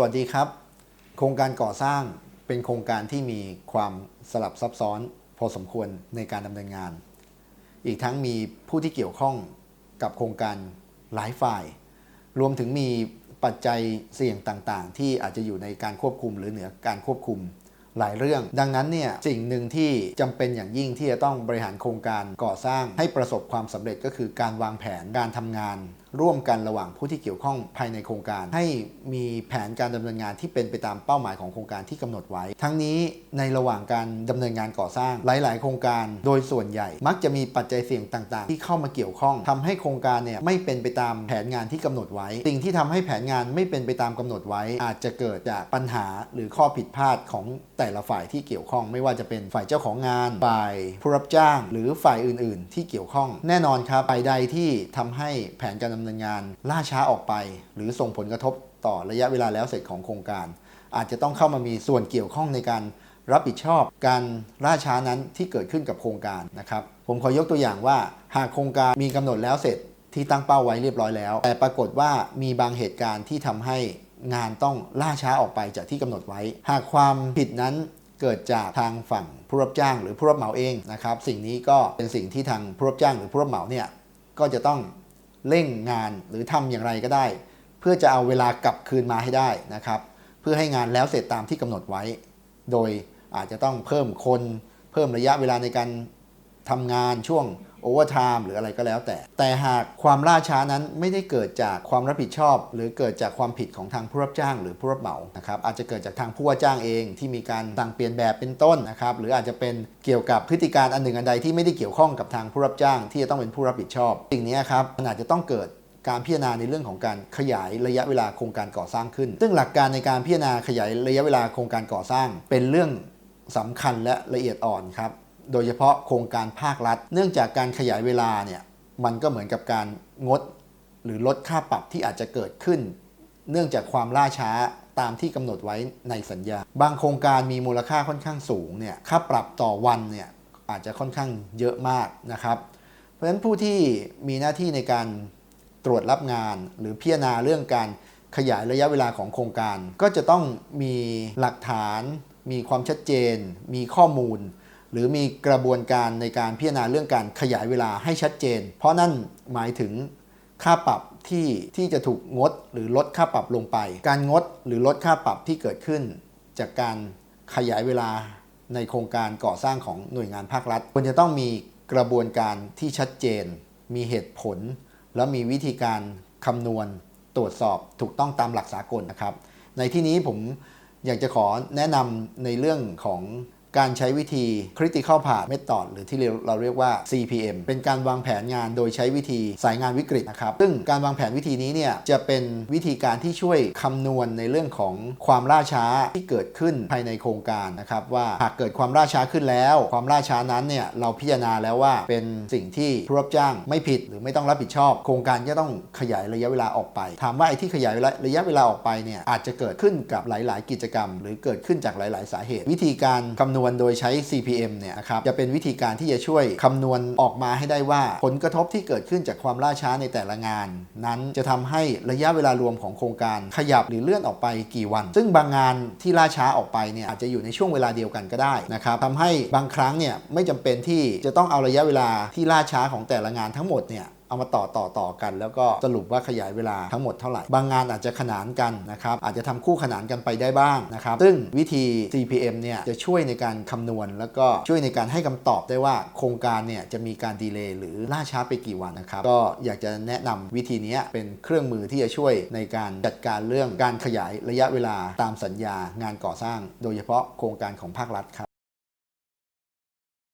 สวัสดีครับ โครงการก่อสร้างเป็นโครงการที่มีความสลับซับซ้อน พอสมควรในการดำเนินงาน อีกทั้งมีผู้ที่เกี่ยวข้องกับโครงการหลายฝ่าย รวมถึงมีปัจจัยเสี่ยงต่างๆ ที่อาจจะอยู่ในการควบคุมหรือเหนือการควบคุมหลายเรื่อง ดังนั้นเนี่ยสิ่งหนึ่งที่จำเป็นอย่างยิ่งที่จะต้องบริหารโครงการก่อสร้างให้ประสบความสำเร็จก็คือการวางแผนการทำงานร่วมกันระหว่างผู้ที่เกี่ยวข้องภายในโครงการ ให้มีแผนการดำเนินงานที่เป็นไปตามเป้าหมายของโครงการที่กำหนดไว้ ทั้งนี้ในระหว่างการดำเนินงานก่อสร้างหลาย ๆ โครงการ โดยส่วนใหญ่ มักจะมีปัจจัยเสี่ยงต่าง ๆ ที่เข้ามาเกี่ยวข้องทำให้โครงการเนี่ยไม่เป็นไปตามแผนงานที่กำหนดไว้ สิ่งที่ทำให้แผนงานไม่เป็นไปตามกำหนดไว้ อาจจะเกิดจากปัญหาหรือข้อผิดพลาดของแต่ละฝ่ายที่เกี่ยวข้อง ไม่ว่าจะเป็นฝ่ายเจ้าของงาน ฝ่ายผู้รับจ้าง หรือฝ่ายอื่น ๆ ที่เกี่ยวข้อง แน่นอนครับฝ่ายใดที่ทำให้แผนการดำเนินงานล่าช้าออกไป หรือส่งผลกระทบต่อระยะเวลาแล้วเสร็จของโครงการ อาจจะต้องเข้ามามีส่วนเกี่ยวข้องในการรับผิดชอบการล่าช้านั้นที่เกิดขึ้นกับโครงการนะครับ ผมขอยกตัวอย่างว่า หากโครงการมีกำหนดแล้วเสร็จที่ตั้งเป้าไว้เรียบร้อยแล้ว แต่ปรากฏว่ามีบางเหตุการณ์ที่ทำให้งานต้องล่าช้าออกไปจากที่กำหนดไว้ หากความผิดนั้นเกิดจากทางฝั่งผู้รับจ้างหรือผู้รับเหมาเองนะครับ สิ่งนี้ก็เป็นสิ่งที่ทางผู้รับจ้างหรือผู้รับเหมาเนี่ยก็จะต้อง เร่งงานหรือทำอย่างไรก็ได้ เพื่อจะเอาเวลากลับคืนมาให้ได้นะครับ เพื่อให้งานแล้วเสร็จตามที่กำหนดไว้ โดยอาจจะต้องเพิ่มคน เพิ่มระยะเวลาในการทำงานช่วง โอเวอร์ไทม์หรืออะไรก็แล้วแต่ แต่หากความล่าช้านั้นไม่ได้เกิดจากความรับผิดชอบ หรือเกิดจากความผิดของทางผู้รับจ้าง หรือผู้รับเหมานะครับอาจจะเกิดจากทางผู้ว่าจ้างเองที่มีการสั่งเปลี่ยนแบบเป็นต้นนะครับหรืออาจจะเป็นเกี่ยวกับพฤติการอันหนึ่งอันใดที่ไม่ได้เกี่ยวข้องกับทางผู้รับจ้าง ที่จะต้องเป็นผู้รับผิดชอบสิ่งนี้ครับมันอาจจะต้องเกิดการพิจารณาในเรื่องของการขยายระยะเวลาโครงการก่อสร้างขึ้น ซึ่งหลักการในการพิจารณาขยายระยะเวลาโครงการก่อสร้าง เป็นเรื่องสำคัญและละเอียดอ่อนครับ โดยเฉพาะโครงการภาครัฐ เนื่องจากการขยายเวลาเนี่ยมันก็เหมือนกับการงด หรือลดค่าปรับที่อาจจะเกิดขึ้น เนื่องจากความล่าช้าตามที่กำหนดไว้ในสัญญา บางโครงการมีมูลค่าค่อนข้างสูงเนี่ยค่าปรับต่อวันเนี่ยอาจจะค่อนข้างเยอะมากนะครับ เพราะฉะนั้นผู้ที่มีหน้าที่ในการตรวจรับงาน หรือพิจารณาเรื่องการขยายระยะเวลาของโครงการ ก็จะต้องมีหลักฐาน มีความชัดเจน มีข้อมูล หรือมีกระบวนการในการพิจารณาเรื่องการขยายเวลาให้ชัดเจน เพราะนั่นหมายถึงค่าปรับที่ที่จะถูกงดหรือลดค่าปรับลงไป การงดหรือลดค่าปรับที่เกิดขึ้น จากการขยายเวลาในโครงการก่อสร้างของหน่วยงานภาครัฐควรจะต้องมีกระบวนการที่ชัดเจน มีเหตุผล แล้วมีวิธีการคำนวณตรวจสอบถูกต้องตามหลักสากลนะครับ ในที่นี้ผมอยากจะขอแนะนำในเรื่องของ การใช้วิธี critical path method หรือที่เราเรียกว่า CPM เป็นการวางแผนงานโดยใช้วิธีสายงานวิกฤตนะครับ ซึ่งการวางแผนวิธีนี้เนี่ยจะเป็นวิธีการที่ช่วยคำนวณในเรื่องของความล่าช้าที่เกิดขึ้นภายในโครงการนะครับว่าหากเกิดความล่าช้าขึ้นแล้ว ความล่าช้านั้นเนี่ยเราพิจารณาแล้วว่าเป็นสิ่งที่ผู้รับจ้างไม่ผิดหรือไม่ต้องรับผิดชอบ โครงการก็ต้องขยายระยะเวลาออกไป ถามว่าไอ้ที่ขยายระยะเวลาออกไปเนี่ยอาจจะเกิดขึ้นกับหลาย ๆ กิจกรรม หรือเกิดขึ้นจากหลาย ๆ สาเหตุ วิธีการคำนวณโดยใช้ CPM เนี่ยนะครับจะเป็นวิธีการที่จะช่วยคำนวณออกมาให้ได้ว่า ผลกระทบที่เกิดขึ้นจากความล่าช้าในแต่ละงาน นั้นจะทำให้ระยะเวลารวมของโครงการขยับหรือเลื่อนออกไปกี่วัน ซึ่งบางงานที่ล่าช้าออกไปเนี่ยอาจจะอยู่ในช่วงเวลาเดียวกันก็ได้นะครับทำให้บางครั้งเนี่ยไม่จำเป็นที่จะต้องเอาระยะเวลาที่ล่าช้าของแต่ละงานทั้งหมดเนี่ย เอามาต่อต่อต่อกัน แล้วก็สรุปว่าขยายเวลาทั้งหมดเท่าไหร่ บางงานอาจจะขนานกันนะครับอาจจะทำคู่ขนานกันไปได้บ้างนะครับซึ่งวิธี CPM เนี่ยจะช่วยในการคำนวณ แล้วก็ช่วยในการให้คำตอบได้ว่าโครงการเนี่ยจะมีการดีเลย์หรือล่าช้าไปกี่วันนะครับก็อยากจะแนะนำวิธีนี้เป็นเครื่องมือที่จะช่วยในการจัดการเรื่องการขยายระยะเวลาตามสัญญางานก่อสร้าง โดยเฉพาะโครงการของภาครัฐครับ